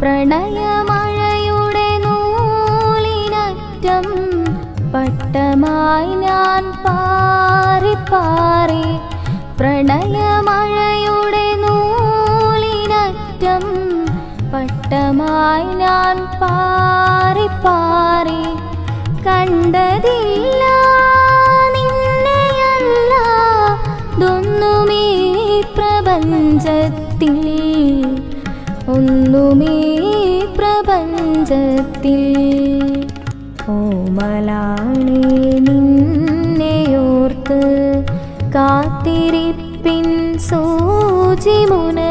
പ്രണയമഴയുടെ നൂലിനറ്റം പട്ടമായി ഞാൻ പാറി പാറി പ്രണയമഴയുടെ നൂലിനറ്റം പട്ടമായി ഞാൻ പാറി കണ്ടതില്ല നിന്നെയല്ല ദൊന്നുമീ പ്രപഞ്ചത്തിൽ ഒന്നുമേ പ്രപഞ്ചത്തിൽ. ഓമലാണേ നിന്നെയോർത്ത് കാത്തിരിപ്പിൻ സൂചിമുന